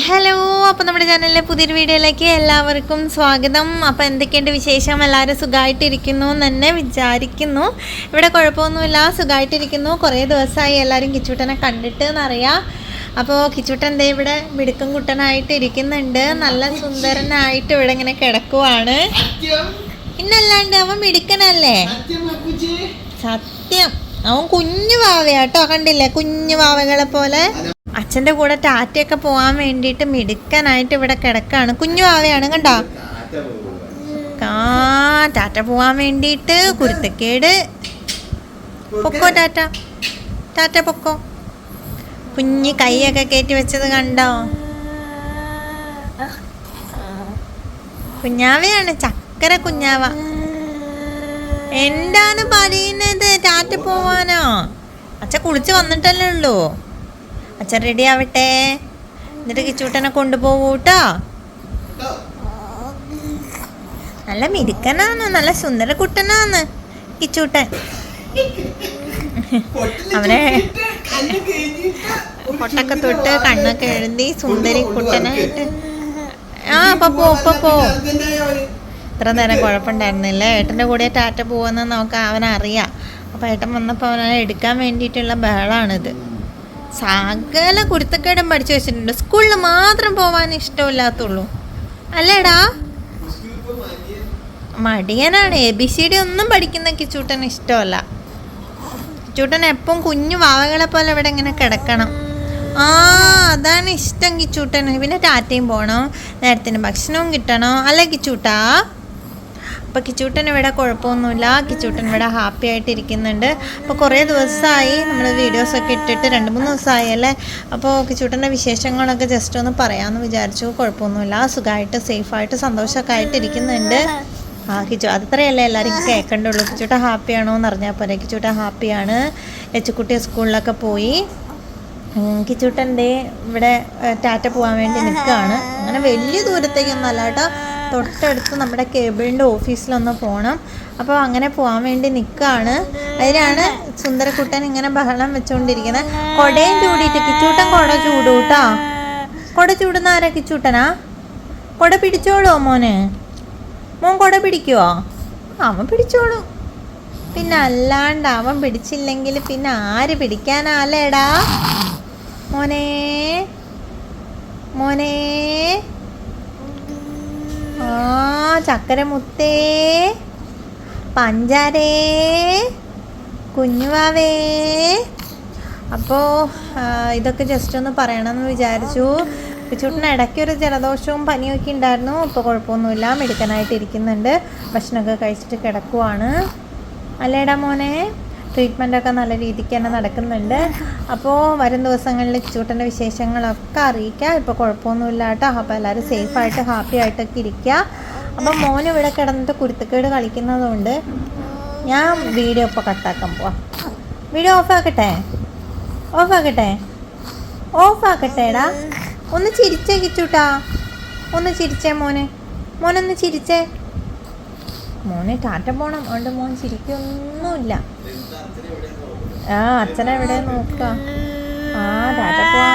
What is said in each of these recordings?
Hello അപ്പോൾ നമ്മുടെ ചാനലിലെ പുതിയൊരു വീഡിയോയിലേക്ക് എല്ലാവർക്കും സ്വാഗതം. അപ്പോൾ എന്തൊക്കെയുണ്ട് വിശേഷം? എല്ലാവരും സുഖമായിട്ടിരിക്കുന്നു എന്ന് തന്നെ വിചാരിക്കുന്നു. ഇവിടെ കുഴപ്പമൊന്നുമില്ല സുഖമായിട്ടിരിക്കുന്നു കുറേ ദിവസമായി എല്ലാവരും കിച്ചൂട്ടനെ കണ്ടിട്ട് എന്നറിയാം. അപ്പോൾ കിച്ചൂട്ടൻ എന്താ ഇവിടെ മിടുക്കം കുട്ടനായിട്ട് ഇരിക്കുന്നുണ്ട്. നല്ല സുന്ദരനായിട്ട് ഇവിടെ ഇങ്ങനെ കിടക്കുവാണ്. പിന്നല്ലാണ്ട് അവൻ മിടുക്കനല്ലേ? സത്യം അവൻ കുഞ്ഞു വാവയാട്ടോ കണ്ടില്ലേ? കുഞ്ഞു വാവകളെ പോലെ. അച്ഛന്റെ കൂടെ ടാറ്റയൊക്കെ പോകാൻ വേണ്ടിയിട്ട് മിടുക്കനായിട്ട് ഇവിടെ കിടക്കാണ്. കുഞ്ഞു ആവയാണ് കണ്ടോ? ആ ടാറ്റ പോവാൻ വേണ്ടിയിട്ട് കുരുത്തക്കേട്. പൊക്കോ ടാറ്റ? ടാറ്റ പൊക്കോ? കുഞ്ഞി കൈയൊക്കെ കയറ്റി വെച്ചത് കണ്ടോ? കുഞ്ഞാവയാണ് ചക്കര കുഞ്ഞാവ. എന്താണ് പറയുന്നത് ടാറ്റ പോവാനോ? അച്ഛ കുളിച്ച് വന്നിട്ടല്ലേ ഉള്ളൂ. അച്ഛൻ റെഡി ആവട്ടെ? എന്നിട്ട് കിച്ചൂട്ടനെ കൊണ്ടുപോകൂ കേട്ടോ നല്ല മിടുക്കനാണ് നല്ല സുന്ദര കുട്ടനാണ് കിച്ചൂട്ടൻ. അവനെ പൊട്ടൊക്കെ തൊട്ട് കണ്ണൊക്കെ എഴുതി സുന്ദരി കുട്ടനായിട്ട്. ആ അപ്പൊ പോ പോ. ഇത്ര നേരം കുഴപ്പമുണ്ടായിരുന്നില്ല? ഏട്ടന്റെ കൂടെ ടാറ്റ പോകുമെന്ന് നമുക്ക് അവനറിയാം. അപ്പോൾ ഏട്ടൻ വന്നപ്പോൾ അവനെ എടുക്കാൻ വേണ്ടിയിട്ടുള്ള ബഹളാണിത്. സകല കുരുത്തക്കേടും പഠിച്ചു വെച്ചിട്ടുണ്ട്. സ്കൂളിൽ മാത്രം പോവാൻ ഇഷ്ടമില്ലാത്തുള്ളൂ. അല്ലേടാ? മടിയനാണ്. എ ബി സി ഡി ഒന്നും പഠിക്കുന്ന കിച്ചൂട്ടൻ ഇഷ്ടമല്ല. കിച്ചൂട്ടൻ എപ്പം കുഞ്ഞു വാവകളെ പോലെ ഇവിടെ ഇങ്ങനെ കിടക്കണം. ആ അതാണ് ഇഷ്ടം കിച്ചൂട്ടന്. പിന്നെ ടാറ്റയും പോകണം നേരത്തിന് ഭക്ഷണവും കിട്ടണം? അല്ലേ കിച്ചൂട്ടാ? അപ്പോൾ കിച്ചൂട്ടൻ ഇവിടെ കുഴപ്പമൊന്നുമില്ല. കിച്ചൂട്ടൻ ഇവിടെ ഹാപ്പി ആയിട്ട് ഇരിക്കുന്നുണ്ട് അപ്പോൾ കുറേ ദിവസമായി നമ്മൾ വീഡിയോസ് ഒക്കെ ഇട്ടിട്ട് രണ്ട് മൂന്ന് ദിവസമായി അല്ലേ അപ്പോൾ കിച്ചൂട്ടന്റെ വിശേഷങ്ങളൊക്കെ ജസ്റ്റ് ഒന്ന് പറയാമെന്ന് വിചാരിച്ചു. കുഴപ്പമൊന്നുമില്ല. സുഖമായിട്ട് സേഫായിട്ട് സന്തോഷമൊക്കെ ആയിട്ട് ഇരിക്കുന്നുണ്ട് ആ കിച്ചു അത്രയല്ലേ എല്ലാവരും കേൾക്കണ്ടുള്ളൂ കിച്ചൂട്ട ഹാപ്പിയാണോ എന്ന് അറിഞ്ഞാൽ പോരെ. കിച്ചൂട്ട ഹാപ്പിയാണ് എച്ചുക്കുട്ടി സ്കൂളിലൊക്കെ പോയി. കിച്ചൂട്ടന്റെ ഇവിടെ ടാറ്റ പോകാൻ വേണ്ടി നിൽക്കുകയാണ്. അങ്ങനെ വലിയ ദൂരത്തേക്കൊന്നും കേട്ടോ. തൊട്ടടുത്ത് നമ്മുടെ കേബിളിന്റെ ഓഫീസിലൊന്ന് പോകണം അപ്പോൾ അങ്ങനെ പോകാൻ വേണ്ടി നിൽക്കുകയാണ്. അതിനാണ് സുന്ദരക്കുട്ടൻ ഇങ്ങനെ ബഹളം വെച്ചുകൊണ്ടിരിക്കുന്നത്. കൊടയും ചൂടിയിട്ട് കിച്ചൂട്ടൻ കൊട ചൂടും കേട്ടോ. കൊട ചൂടുന്ന ആരാ കിച്ചൂട്ടനാ? കൊട പിടിച്ചോളൂ മോന്? മോൻ കൊട പിടിക്കുവോ? അവൻ പിടിച്ചോളൂ. പിന്നെ അല്ലാണ്ട് അവൻ പിടിച്ചില്ലെങ്കിൽ പിന്നെ ആര് പിടിക്കാനാലേടാ? മോനെ? മോനെ? ചക്കരമുത്തേ പഞ്ചാരേ കുഞ്ഞുവാവേ. അപ്പോൾ ഇതൊക്കെ ജസ്റ്റ് ഒന്ന് പറയണമെന്ന് വിചാരിച്ചു. പിച്ചൂട്ടിന് ഇടയ്ക്കൊരു ജലദോഷവും പനിയൊക്കെ ഉണ്ടായിരുന്നു. ഇപ്പോൾ കുഴപ്പമൊന്നുമില്ല. മെഡിക്കനായിട്ട് ഇരിക്കുന്നുണ്ട്. ഭക്ഷണമൊക്കെ കഴിച്ചിട്ട് കിടക്കുവാണ്. അല്ലേടാ മോനെ? ട്രീറ്റ്മെന്റൊക്കെ നല്ല രീതിക്ക് തന്നെ നടക്കുന്നുണ്ട്. അപ്പോൾ വരും ദിവസങ്ങളിൽ ചൂട്ടന്റെ വിശേഷങ്ങളൊക്കെ അറിയിക്കാം. ഇപ്പോൾ കുഴപ്പമൊന്നുമില്ല കേട്ടോ. അപ്പോൾ എല്ലാവരും സേഫായിട്ട് ഹാപ്പി ആയിട്ടൊക്കെ ഇരിക്കുക. അപ്പോൾ മോൻ ഇവിടെ കിടന്നിട്ട് കുരുത്തക്കേട് കളിക്കുന്നതുകൊണ്ട് ഞാൻ വീഡിയോ ഇപ്പോൾ കട്ടാക്കാൻ പോവാം. വീഡിയോ ഓഫാക്കട്ടെ ഓഫാക്കട്ടെ ഓഫാക്കട്ടെടാ ഒന്ന് ചിരിച്ചേ കിച്ചൂട്ടാ. ഒന്ന് ചിരിച്ചേ മോനെ. മോനൊന്ന് ചിരിച്ചേ. മോനെ ടാറ്റ പോണം. അതുകൊണ്ട് മോൻ ചിരിക്കൊന്നുമില്ല. ആ അച്ഛനെവിടെ നോക്കുക ആ ടാറ്റ പോവാ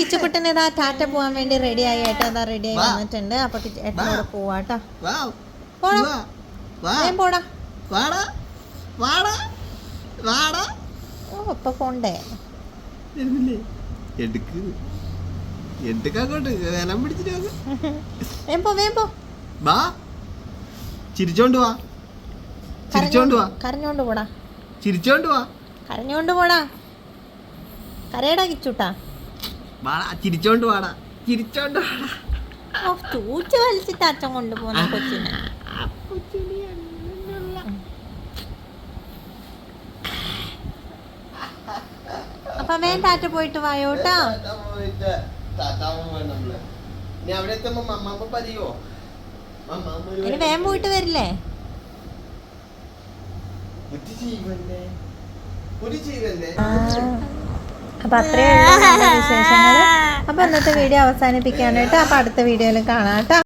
ഇതാ ടാറ്റ പോവാൻ വേണ്ടി റെഡി ആയി. ഏട്ടാ അതാ റെഡി ആയി വന്നിട്ടുണ്ട്. അപ്പൊ ഏട്ടനോട് പോവാട്ടാ പോടാ. വേഗം. ഓ ഇപ്പൊ പോണ്ടേ. ചിരിച്ചോണ്ട് വാ. ചിരിച്ചോണ്ട് വാ. കരഞ്ഞോണ്ട് പോടാ. ചിരിച്ചോണ്ട് വാ. കരഞ്ഞോണ്ട് പോടാ. കരയടാ കിച്ചൂട്ടാ. വാടാ ചിരിച്ചോണ്ട് വാടാ ചിരിച്ചോണ്ട് വാടാ. ഓ ചൂച്ച വലിച്ചിട്ട് അച്ഛൻ കൊണ്ടുപോകുന്ന കൊച്ചിനെ. അപ്പൊ വേഗം ടാറ്റ പോയിട്ട് വായോട്ടാ ഇനി വേഗം പോയിട്ട് വരില്ലേ? ഒരു ജീവന്റെ ഒരു ജീവന്റെ. അപ്പൊ അത്രയേ ഉള്ളൂ നമ്മുടെ വിശേഷങ്ങൾ. അപ്പൊ ഇന്നത്തെ വീഡിയോ അവസാനിപ്പിക്കാനായിട്ട് അപ്പൊ അടുത്ത വീഡിയോയിൽ കാണാം കേട്ടോ.